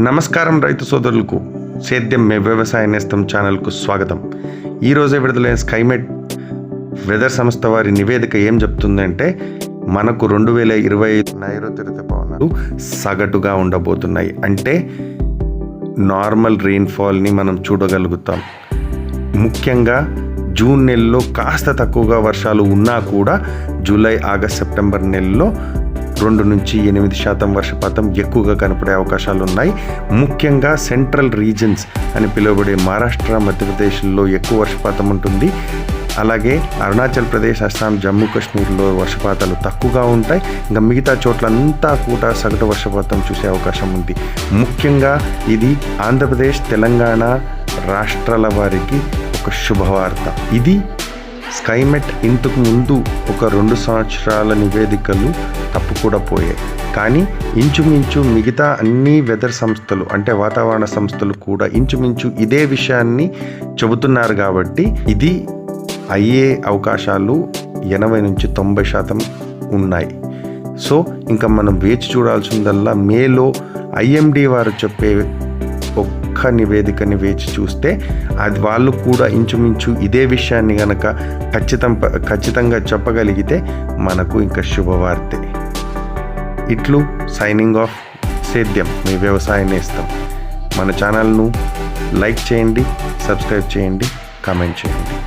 నమస్కారం రైతు సోదరులకు సేద్యం మే వ్యవసాయ నేస్తం ఛానల్కు స్వాగతం. ఈరోజే విడుదలైన స్కైమెట్ వెదర్ సంస్థ వారి నివేదిక ఏం చెప్తుందంటే మనకు రెండు వేల ఇరవై ఐదు నైరుతి ఋతుపవనాలు సగటుగా ఉండబోతున్నాయి. అంటే నార్మల్ రెయిన్ఫాల్ని మనం చూడగలుగుతాం. ముఖ్యంగా జూన్ నెలలో కాస్త తక్కువగా వర్షాలు ఉన్నా కూడా జూలై ఆగస్ట్ సెప్టెంబర్ నెలలో రెండు నుంచి ఎనిమిది శాతం వర్షపాతం ఎక్కువగా కనపడే అవకాశాలు ఉన్నాయి ముఖ్యంగా సెంట్రల్ రీజన్స్ అని పిలువబడే మహారాష్ట్ర మధ్యప్రదేశ్లో ఎక్కువ వర్షపాతం ఉంటుంది. అలాగే అరుణాచల్ ప్రదేశ్ అస్సాం జమ్మూ కాశ్మీర్లో వర్షపాతాలు తక్కువగా ఉంటాయి. ఇంకా మిగతా చోట్లంతా కూడా సగటు వర్షపాతం చూసే అవకాశం ఉంది. ముఖ్యంగా ఇది ఆంధ్రప్రదేశ్ తెలంగాణ రాష్ట్రాల వారికి ఒక శుభవార్త. ఇది స్కైమెట్ ఇంతకు ముందు ఒక రెండు సంవత్సరాల నివేదికలు తప్పు కూడా పోయాయి. కానీ ఇంచుమించు మిగతా అన్ని వెదర్ సంస్థలు అంటే వాతావరణ సంస్థలు కూడా ఇంచుమించు ఇదే విషయాన్ని చెబుతున్నారు కాబట్టి ఇది అయ్యే అవకాశాలు ఎనభై నుంచి తొంభై శాతం ఉన్నాయి. సో ఇంకా మనం వేచి చూడాల్సిందల్లా మేలో ఐఎండి వారు చెప్పే ఒక్క నివేదికని వేచి చూస్తే అది వాళ్ళు కూడా ఇంచుమించు ఇదే విషయాన్ని గనక ఖచ్చితం ఖచ్చితంగా చెప్పగలిగితే మనకు ఇంకా శుభవార్తే. ఇట్లు సైనింగ్ ఆఫ్ సేద్యం మీ వ్యవసాయ నేస్తం. మన ఛానల్ను లైక్ చేయండి సబ్స్క్రైబ్ చేయండి కామెంట్ చేయండి.